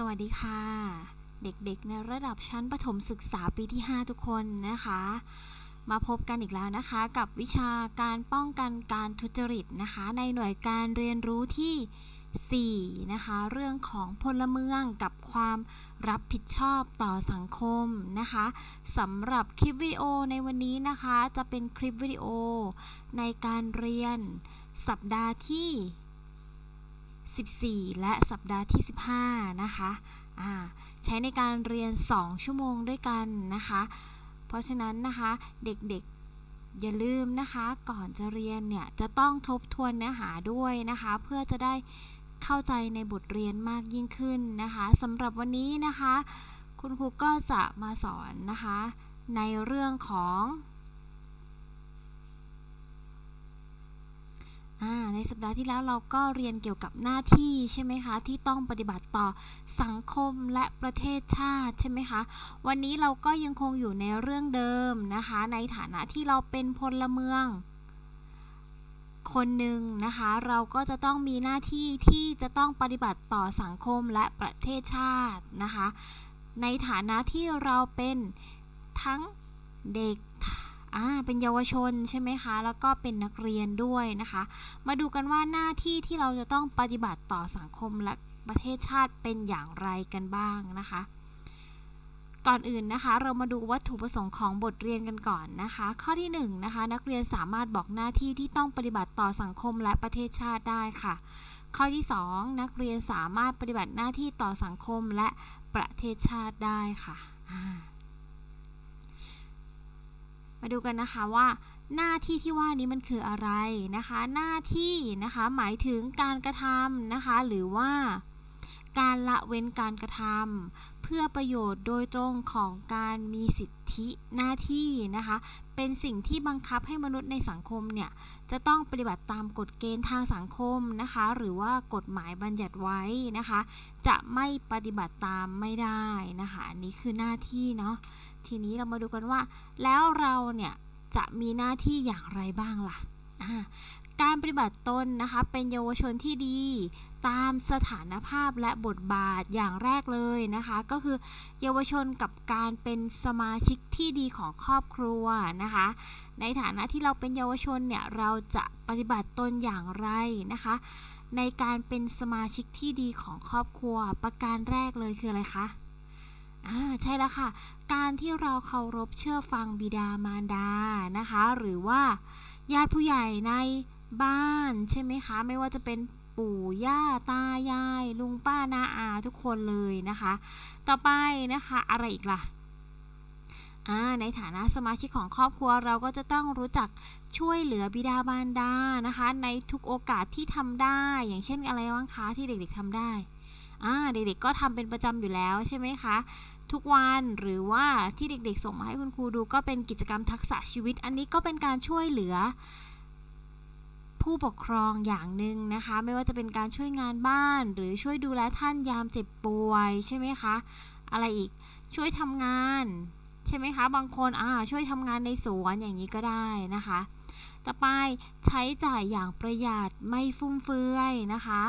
สวัสดีค่ะ เด็กๆ ในระดับชั้นประถมศึกษาปีที่ 5 ทุกคนนะคะ มาพบกันอีกแล้วนะคะ กับวิชาการป้องกันการทุจริตนะคะ ในหน่วยการเรียนรู้ที่ 4 นะคะ เรื่องของพลเมืองกับความรับผิดชอบต่อสังคมนะคะสำหรับคลิปวิดีโอในวันนี้นะคะ จะเป็นคลิปวิดีโอในการเรียนสัปดาห์ที่ 14 และสัปดาห์ที่ 15 นะคะใช้ในการเรียน 2 ชั่วโมงด้วยกันนะคะ เพราะฉะนั้นนะคะเด็กๆอย่าลืมนะคะก่อนจะเรียนเนี่ยจะต้องทบทวนเนื้อหาด้วยนะคะ เพื่อจะได้เข้าใจในบทเรียนมากยิ่งขึ้นนะคะสำหรับวันนี้นะคะ คุณครูก็จะมาสอนนะคะ ในเรื่องของอา ในสัปดาห์ที่แล้วเราก็เรียนเกี่ยวกับหน้าที่ใช่ไหมคะ ที่ต้องปฏิบัติต่อสังคมและประเทศชาติใช่ไหมคะ วันนี้เราก็ยังคงอยู่ในเรื่องเดิมนะคะ ในฐานะที่เราเป็นพลเมือง คนหนึ่งนะคะ เราก็จะต้องมีหน้าที่ที่จะต้องปฏิบัติต่อสังคมและประเทศชาตินะคะ ในฐานะที่เราเป็นทั้งเด็ก อ่าเป็นเยาวชนใช่ไหมคะ แล้วก็เป็นนักเรียนด้วยนะคะ มาดูกันว่าหน้าที่ที่เราจะต้องปฏิบัติต่อสังคมและประเทศชาติเป็นอย่างไรกันบ้างนะคะ ก่อนอื่นนะคะ เรามาดูวัตถุประสงค์ของบทเรียนกันก่อนนะคะ ข้อที่1นนะคะ นักเรียนสามารถบอกหน้าที่ที่ต้องปฏิบัติต่อสังคมและประเทศชาติได้ค่ะ ข้อที่ 2 นักเรียนสามารถปฏิบัติหน้าที่ต่อสังคมและประเทศชาติได้ค่ะ มาดูกันนะคะว่าหน้าที่ที่ว่านี้มันคืออะไรนะคะ หน้าที่นะคะหมายถึงการกระทำนะคะ หรือว่าการละเว้นการกระทำเพื่อประโยชน์โดยตรงของการมีสิทธิหน้าที่นะคะ เป็นสิ่งที่บังคับให้มนุษย์ในสังคมเนี่ยจะต้องปฏิบัติตามกฎเกณฑ์ทางสังคมนะคะ หรือว่ากฎหมายบัญญัติไว้นะคะ จะไม่ปฏิบัติตามไม่ได้นะคะอันนี้คือหน้าที่เนาะ ทีนี้เรามาดูกันว่า แล้วเราเนี่ยจะมีหน้าที่อย่างไรบ้างล่ะ การปฏิบัติตนนะคะเป็นเยาวชนที่ดี ตามสถานภาพและบทบาทอย่างแรกเลยนะคะ ก็คือเยาวชนกับการเป็นสมาชิกที่ดีของครอบครัวนะคะ ในฐานะที่เราเป็นเยาวชนเนี่ยเราจะปฏิบัติตนอย่างไรนะคะในการเป็นสมาชิกที่ดีของครอบครัวประการแรกเลยคืออะไรคะ อ่าใช่แล้วค่ะ การที่เราเคารพเชื่อฟังบิดามารดานะคะ หรือว่าญาติผู้ใหญ่ในบ้านใช่ไหมคะ ไม่ว่าจะเป็นปู่ย่าตายาย ลุงป้านาอาทุกคนเลยนะคะ ต่อไปนะคะอะไรอีกล่ะในฐานะสมาชิกของครอบครัวเราก็จะต้องรู้จักช่วยเหลือบิดามารดานะคะ ในทุกโอกาสที่ทำได้ อย่างเช่นอะไรบ้างคะที่เด็กๆทำได้เด็กๆก็ทำเป็นประจำอยู่แล้วใช่ไหมคะ ทุกวันหรือว่าที่เด็กๆ ส่งมาให้คุณครูดูก็เป็นกิจกรรมทักษะชีวิต อันนี้ก็เป็นการช่วยเหลือ ผู้ปกครองอย่างหนึ่งนะคะ ไม่ว่าจะเป็นการช่วยงานบ้าน หรือช่วยดูแลท่านยามเจ็บป่วยใช่ไหมคะ อะไรอีกช่วยทำงาน ใช่ไหมคะ บางคนอ่าช่วยทำงานในสวนอย่างนี้ก็ได้นะคะ ต่อไปใช้จ่ายอย่างประหยัดไม่ฟุ่มเฟือยนะคะ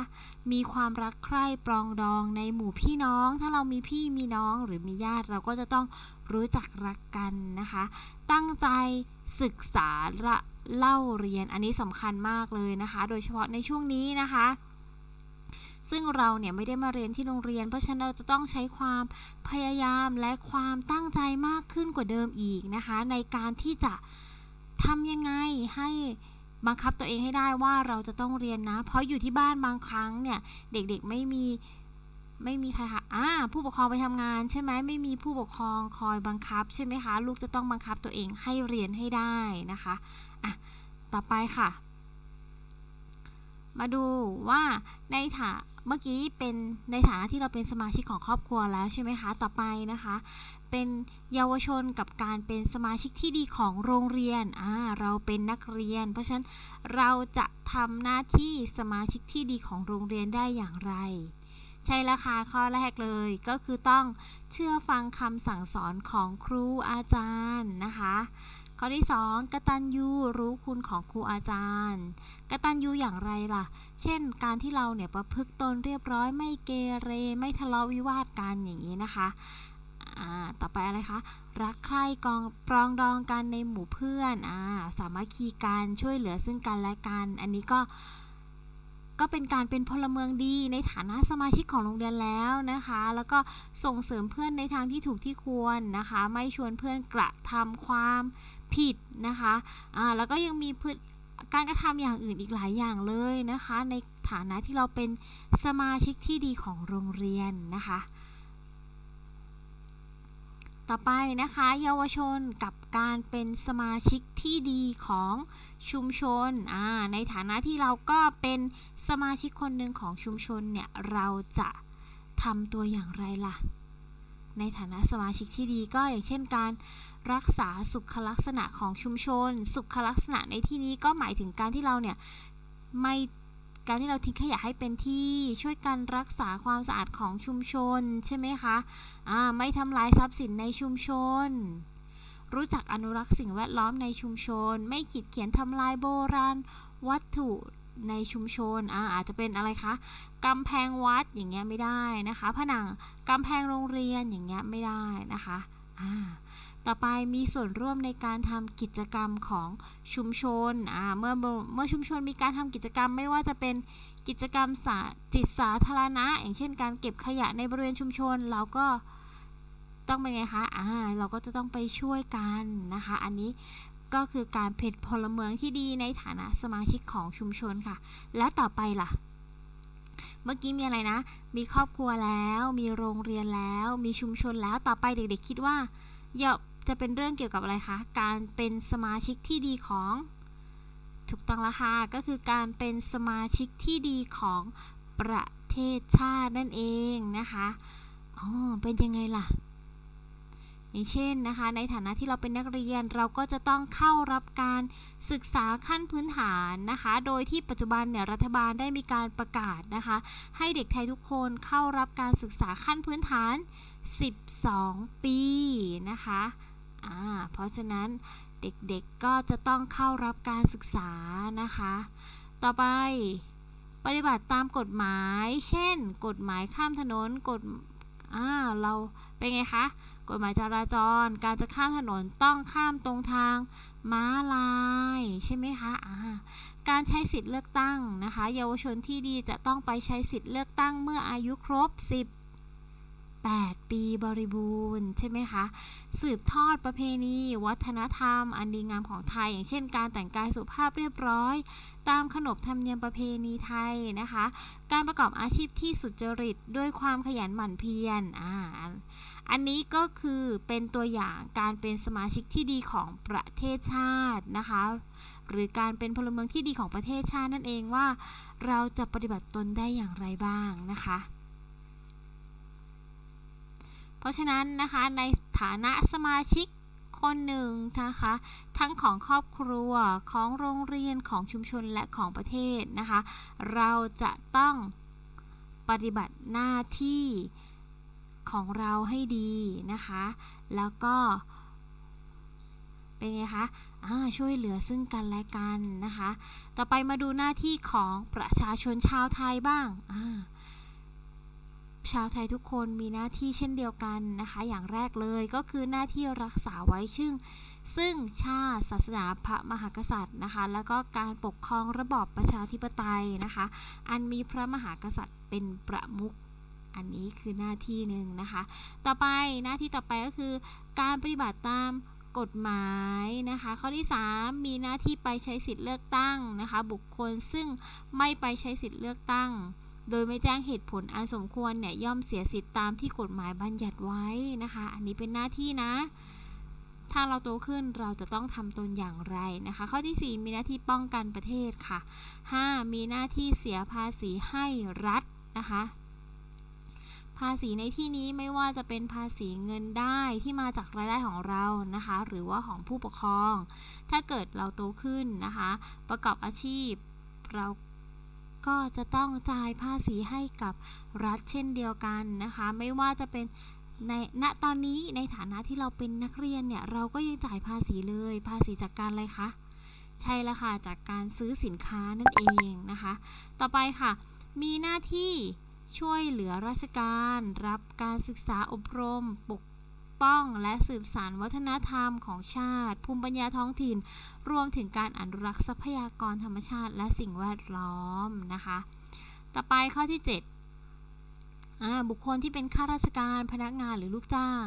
มีความรักใคร่ปรองดองในหมู่พี่น้อง ถ้าเรามีพี่มีน้องหรือมีญาติเราก็จะต้องรู้จักรักกันนะคะ ตั้งใจศึกษาละเล่าเรียนอันนี้สำคัญมากเลยนะคะ โดยเฉพาะในช่วงนี้นะคะซึ่งเราเนี่ยไม่ได้มาเรียนที่โรงเรียน เพราะฉะนั้นเราจะต้องใช้ความพยายามและความตั้งใจมากขึ้นกว่าเดิมอีกนะคะ ในการที่จะ ทำยังไงให้บังคับตัวเองให้ได้ว่าเราจะต้องเรียนนะ เพราะอยู่ที่บ้านบางครั้งเนี่ยเด็กๆไม่มีไม่มีใครค่ะอ่าผู้ปกครองไปทำงานใช่ไหมไม่มีผู้ปกครองคอยบังคับใช่ไหมคะ ลูกจะต้องบังคับตัวเองให้เรียนให้ได้นะคะอะต่อไปค่ะ มาดูว่าในฐานเมื่อกี้เป็นในฐานะที่เราเป็นสมาชิกของครอบครัวแล้วใช่ไหมคะ ต่อไปนะคะ เป็นเยาวชนกับการเป็นสมาชิกที่ดีของโรงเรียนอ่าเราเป็นนักเรียน เพราะฉะนั้นเราจะทำหน้าที่สมาชิกที่ดีของโรงเรียนได้อย่างไร ใช่ล้วค่ะข้อแรกเลย ก็คือต้องเชื่อฟังคำสั่งสอนของครูอาจารย์นะคะ ข้อที่ 2 กตัญญูรู้คุณของครูอาจารย์ กตัญญูอย่างไรล่ะ เช่น การที่เราเนี่ยประพฤติตนเรียบร้อยไม่เกเร ไม่ทะเลาะวิวาทกันอย่างนี้นะคะอ่าต่อไปอะไรคะ รักใคร่กองปรองดองกันในหมู่เพื่อนอ่าสามัคคีกันช่วยเหลือซึ่งกันและกัน อันนี้ก็ ก็เป็นการเป็นพลเมืองดีในฐานะสมาชิกของโรงเรียนแล้วนะคะ แล้วก็ส่งเสริมเพื่อนในทางที่ถูกที่ควรนะคะ ไม่ชวนเพื่อนกระทำความผิดนะคะอ่าแล้วก็ยังมีพการกระทำอย่างอื่นอีกหลายอย่างเลยนะคะ ในฐานะที่เราเป็นสมาชิกที่ดีของโรงเรียนนะคะ ต่อไปนะคะ เยาวชนกับการเป็นสมาชิกที่ดีของชุมชน ในฐานะที่เราก็เป็นสมาชิกคนหนึ่งของชุมชนเนี่ย เราจะทำตัวอย่างไรล่ะ ในฐานะสมาชิกที่ดีก็อย่างเช่นการรักษาสุขลักษณะของชุมชน สุขลักษณะในที่นี้ก็หมายถึงการที่เราเนี่ยไม่ การที่เราทิ้งขยะให้เป็นที่ช่วยกันรักษาความสะอาดของชุมชนใช่ไหมคะอ่าไม่ทำลายทรัพย์สินในชุมชน รู้จักอนุรักษ์สิ่งแวดล้อมในชุมชน ไม่ขีดเขียนทำลายโบราณวัตถุในชุมชนอาอาจจะเป็นอะไรคะกำแพงวัดอย่างเงี้ยไม่ได้นะคะ ผนังกำแพงโรงเรียนอย่างเงี้ยไม่ได้นะคะอ่า ต่อไปมีส่วนร่วมในการทำกิจกรรมของชุมชนเมื่อเมื่อชุมชนมีการทำกิจกรรมไม่ว่าจะเป็นกิจกรรมสาจิตสาธารณะ อย่างเช่น การเก็บขยะในบริเวณชุมชนเราก็ต้องเป็นไงคะอ่าเราก็จะต้องไปช่วยกันนะคะ อันนี้ก็คือการเป็นพลเมืองที่ดีในฐานะสมาชิกของชุมชนค่ะ และต่อไปล่ะ เมื่อกี้มีอะไรนะ มีครอบครัวแล้ว มีโรงเรียนแล้ว มีชุมชนแล้ว ต่อไปเด็กๆคิดว่าเยา จะเป็นเรื่องเกี่ยวกับอะไรคะ การเป็นสมาชิกที่ดีของ ถูกต้องล้วค่ะ ก็คือการเป็นสมาชิกที่ดีของประเทศชาตินั่นเองนะคะ อ๋อ เป็นยังไงล่ะ อย่างเช่นนะคะ ในฐานะที่เราเป็นนักเรียนเราก็จะต้องเข้ารับการศึกษาขั้นพื้นฐานนะคะ โดยที่ปัจจุบันเนี่ยรัฐบาลได้มีการประกาศนะคะ ให้เด็กไทยทุกคนเข้ารับการศึกษาขั้นพื้นฐาน 12 ปีนะคะ อ่าเพราะฉะนั้นเด็กๆก็จะต้องเข้ารับการศึกษานะคะ ต่อไปปฏิบัติตามกฎหมาย เช่น กฎหมายข้ามถนนกฎอ่าเราเป็นไงคะ กฎหมายจราจร การจะข้ามถนนต้องข้ามตรงทางม้าลายใช่ไหมคะอ่าการใช้สิทธิ์เลือกตั้งนะคะ เยาวชนที่ดีจะต้องไปใช้สิทธิ์เลือกตั้งเมื่ออายุครบ 8 ปีบริบูรณ์ใช่ไหมคะ สืบทอดประเพณี วัฒนธรรม อันดีงามของไทย อย่างเช่น การแต่งกายสุภาพเรียบร้อย ตามขนบธรรมเนียมประเพณีไทยนะคะ การประกอบอาชีพที่สุจริตด้วยความขยันหมั่นเพียรอ่าอันนี้ก็คือเป็นตัวอย่างการเป็นสมาชิกที่ดีของประเทศชาตินะคะ หรือการเป็นพลเมืองที่ดีของประเทศชาตินั่นเองว่า เราจะปฏิบัติตนได้อย่างไรบ้างนะคะ เพราะฉะนั้นนะคะในฐานะสมาชิกคนหนึ่งนะคะทั้งของครอบครัวของโรงเรียนของชุมชนและของประเทศนะคะเราจะต้องปฏิบัติหน้าที่ของเราให้ดีนะคะแล้วก็เป็นไงคะช่วยเหลือซึ่งกันและกันนะคะ ต่อไปมาดูหน้าที่ของประชาชนชาวไทยบ้าง ชาวไทยทุกคนมีหน้าที่เช่นเดียวกันนะคะ อย่างแรกเลยก็คือหน้าที่รักษาไว้ซึ่งซึ่งชาติศาสนาพระมหากษัตริย์นะคะ แล้วก็การปกครองระบอบประชาธิปไตยนะคะ อันมีพระมหากษัตริย์เป็นประมุขอันนี้คือหน้าที่หนึ่งนะคะ ต่อไปหน้าที่ต่อไปก็คือการปฏิบัติตามกฎหมายนะคะ ข้อที่ 3 มีหน้าที่ไปใช้สิทธิ์เลือกตั้งนะคะ บุคคลซึ่งไม่ไปใช้สิทธิ์เลือกตั้ง โดยไม่แจ้งเหตุผลอันสมควรเนี่ยย่อมเสียสิทธิ์ตามที่กฎหมายบัญญัติไว้นะคะ อันนี้เป็นหน้าที่นะ ถ้าเราโตขึ้นเราจะต้องทำตนอย่างไรนะคะ ข้อที่ 4 มีหน้าที่ป้องกันประเทศค่ะ 5. มีหน้าที่เสียภาษีให้รัฐนะคะภาษีในที่นี้ไม่ว่าจะเป็นภาษีเงินได้ที่มาจากรายได้ของเรานะคะ หรือว่าของผู้ปกครอง ถ้าเกิดเราโตขึ้นนะคะ ประกอบอาชีพเรา ก็จะต้องจ่ายภาษีให้กับรัฐเช่นเดียวกันนะคะ ไม่ว่าจะเป็นในณตอนนี้ในฐานะที่เราเป็นนักเรียนเนี่ยเราก็ยังจ่ายภาษีเลย ภาษีจากการอะไรคะใช่แล้วค่ะจากการซื้อสินค้านั่นเองนะคะ ต่อไปค่ะ มีหน้าที่ช่วยเหลือราชการ รับการศึกษาอบรม ปก ป้องและสืบสานวัฒนธรรมของชาติ ภูมิปัญญาท้องถิ่น รวมถึงการอนุรักษ์ทรัพยากรธรรมชาติและสิ่งแวดล้อมนะคะ ต่อไปข้อที่ 7บุคคลที่เป็นข้าราชการพนักงานหรือลูกจ้าง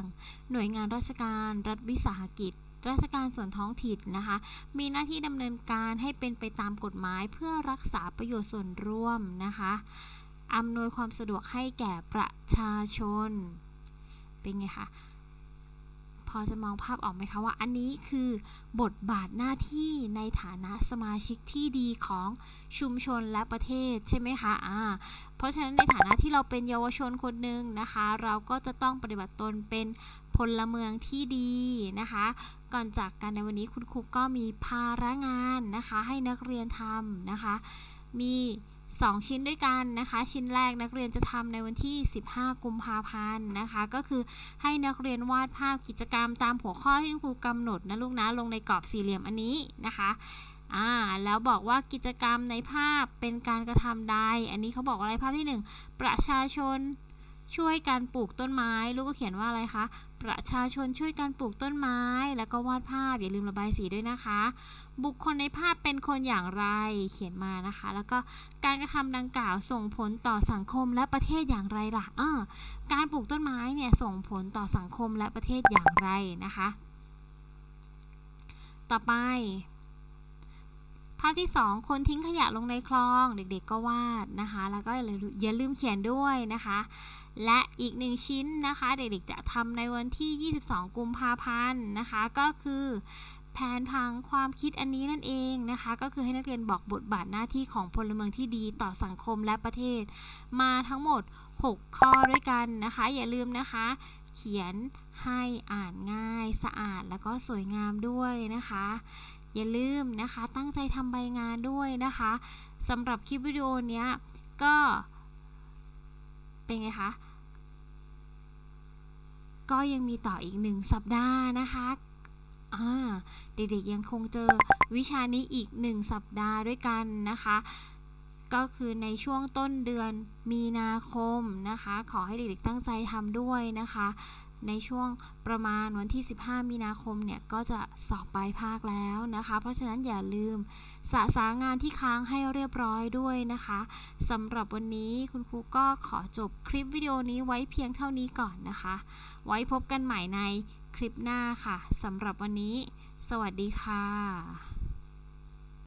หน่วยงานราชการ รัฐวิสาหกิจ ราชการส่วนท้องถิ่นนะคะ มีหน้าที่ดำเนินการให้เป็นไปตามกฎหมายเพื่อรักษาประโยชน์ส่วนร่วมนะคะอำนวยความสะดวกให้แก่ประชาชน เป็นไงคะ พอจะมองภาพออกไหมคะว่าอันนี้คือบทบาทหน้าที่ในฐานะสมาชิกที่ดีของชุมชนและประเทศใช่ไหมคะอ่าเพราะฉะนั้นในฐานะที่เราเป็นเยาวชนคนหนึ่งนะคะ เราก็จะต้องปฏิบัติตนเป็นพลเมืองที่ดีนะคะ ก่อนจากกันในวันนี้คุณครูก็มีภาระงานนะคะ ให้นักเรียนทำนะคะ มี 2 ชิ้นด้วยกันนะคะ ชิ้นแรกนักเรียนจะทำในวันที่ 15 กุมภาพันธ์นะคะ ก็คือให้นักเรียนวาดภาพกิจกรรมตามหัวข้อที่ครูกำหนดนะลูกนะลงในกรอบสี่เหลี่ยมอันนี้นะคะอ่าแล้วบอกว่ากิจกรรมในภาพเป็นการกระทำใด อันนี้เขาบอกอะไรภาพที่ 1 ประชาชน ช่วยการปลูกต้นไม้ ลูกก็เขียนว่าอะไรคะ ประชาชนช่วยการปลูกต้นไม้ แล้วก็วาดภาพอย่าลืมระบายสีด้วยนะคะ บุคคลในภาพเป็นคนอย่างไรเขียนมานะคะ แล้วก็การกระทำดังกล่าวส่งผลต่อสังคมและประเทศอย่างไรล่ะเออการปลูกต้นไม้เนี่ยส่งผลต่อสังคมและประเทศอย่างไรนะคะ ต่อไป ภาพที่ 2 คนทิ้งขยะลงในคลองเด็กๆก็วาดนะคะ แล้วก็อย่าลืมเขียนด้วยนะคะ และอีกหนึ่งชิ้นนะคะ เด็กๆจะทำในวันที่ 22 กุมภาพันธ์นะคะ ก็คือแผนพังความคิดอันนี้นั่นเองนะคะ ก็คือให้นักเรียนบอกบทบาทหน้าที่ของพลเมืองที่ดีต่อสังคมและประเทศ มาทั้งหมด 6 ข้อด้วยกันนะคะ อย่าลืมนะคะ เขียนให้อ่านง่ายสะอาดแล้วก็สวยงามด้วยนะคะ อย่าลืมนะคะ ตั้งใจทำใบงานด้วยนะคะสำหรับคลิปวิดีโอเนี้ยก็เป็นไงคะ ก็ยังมีต่ออีกหนึ่งสัปดาห์นะคะอ่าเด็กๆยังคงเจอวิชานี้อีกหนึ่งสัปดาห์ด้วยกันนะคะ ก็คือในช่วงต้นเดือนมีนาคมนะคะ ขอให้เด็กๆตั้งใจทำด้วยนะคะ ในช่วงประมาณวันที่ 15 มีนาคมเนี่ย ก็จะสอบปลายภาคแล้วนะคะ เพราะฉะนั้นอย่าลืมสะสางงานที่ค้างให้เรียบร้อยด้วยนะคะสำหรับวันนี้คุณครูก็ขอจบคลิปวิดีโอนี้ไว้เพียงเท่านี้ก่อนนะคะ ไว้พบกันใหม่ในคลิปหน้าค่ะสำหรับวันนี้ สวัสดีค่ะ